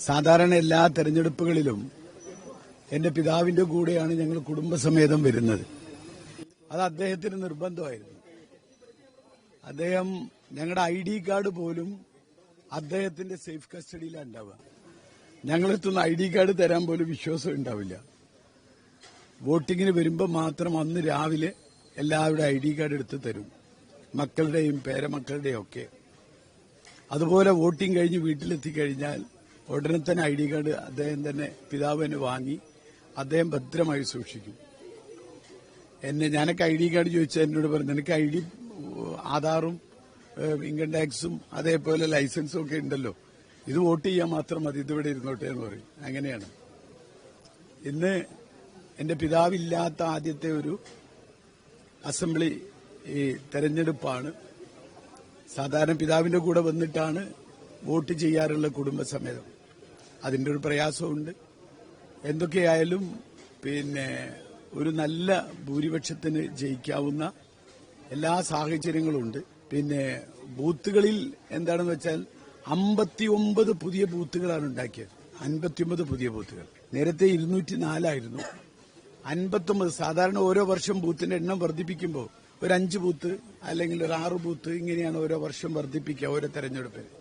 സാധാരണ എല്ലാ തെരഞ്ഞെടുപ്പുകളിലും എന്റെ പിതാവിന്റെ കൂടെയാണ് ഞങ്ങൾ കുടുംബസമേതം വരുന്നത്. അത് അദ്ദേഹത്തിന് നിർബന്ധമായിരുന്നു. അദ്ദേഹം ഞങ്ങളുടെ ഐ ഡി കാർഡ് പോലും അദ്ദേഹത്തിന്റെ സേഫ് കസ്റ്റഡിയിലാണ് ഉണ്ടാവുക. ഞങ്ങളെത്തുന്ന ഐ ഡി കാർഡ് തരാൻ പോലും വിശ്വാസം ഉണ്ടാവില്ല. വോട്ടിങ്ങിന് വരുമ്പോൾ മാത്രം അന്ന് രാവിലെ എല്ലാവരുടെ ഐ ഡി കാർഡ് എടുത്ത് തരും. മക്കളുടെയും പേരമക്കളുടെയും ഒക്കെ. അതുപോലെ വോട്ടിംഗ് കഴിഞ്ഞ് വീട്ടിലെത്തി കഴിഞ്ഞാൽ ഉടനെ തന്നെ ഐ ഡി കാർഡ് അദ്ദേഹം തന്നെ പിതാവ് തന്നെ വാങ്ങി അദ്ദേഹം ഭദ്രമായി സൂക്ഷിക്കും. എന്നെ ഞാനൊക്കെ ഐ ഡി കാർഡ് ചോദിച്ചാൽ എന്നോട് പറഞ്ഞു എനിക്ക് ഐ ഡി ആധാറും ഇൻകം ടാക്സും അതേപോലെ ലൈസൻസും ഒക്കെ ഉണ്ടല്ലോ. ഇത് വോട്ട് ചെയ്യാൻ മാത്രം മതി ഇതിവിടെ ഇരുന്നോട്ടെ എന്ന് പറയും. അങ്ങനെയാണ്. ഇന്ന് എന്റെ പിതാവില്ലാത്ത ആദ്യത്തെ ഒരു അസംബ്ലി ഈ തെരഞ്ഞെടുപ്പാണ്. സാധാരണ പിതാവിന്റെ കൂടെ വന്നിട്ടാണ് വോട്ട് ചെയ്യാറുള്ള കുടുംബസമേതം. അതിന്റെ ഒരു പ്രയാസമുണ്ട്. എന്തൊക്കെയായാലും പിന്നെ ഒരു നല്ല ഭൂരിപക്ഷത്തിന് ജയിക്കാവുന്ന എല്ലാ സാഹചര്യങ്ങളും ഉണ്ട് പിന്നെ ബൂത്തുകളിൽ എന്താണെന്ന് വെച്ചാൽ അമ്പത്തിയൊമ്പത് പുതിയ ബൂത്തുകളാണ് ഉണ്ടാക്കിയത്. അൻപത്തിയൊമ്പത് പുതിയ ബൂത്തുകൾ. നേരത്തെ ഇരുന്നൂറ്റി നാലായിരുന്നു അൻപത്തൊമ്പത് സാധാരണ ഓരോ വർഷം ബൂത്തിന്റെ എണ്ണം വർദ്ധിപ്പിക്കുമ്പോൾ ഒരു അഞ്ച് ബൂത്ത് അല്ലെങ്കിൽ ഒരു ആറ് ബൂത്ത് ഇങ്ങനെയാണ് ഓരോ വർഷം വർദ്ധിപ്പിക്കുക ഓരോ തെരഞ്ഞെടുപ്പിൽ.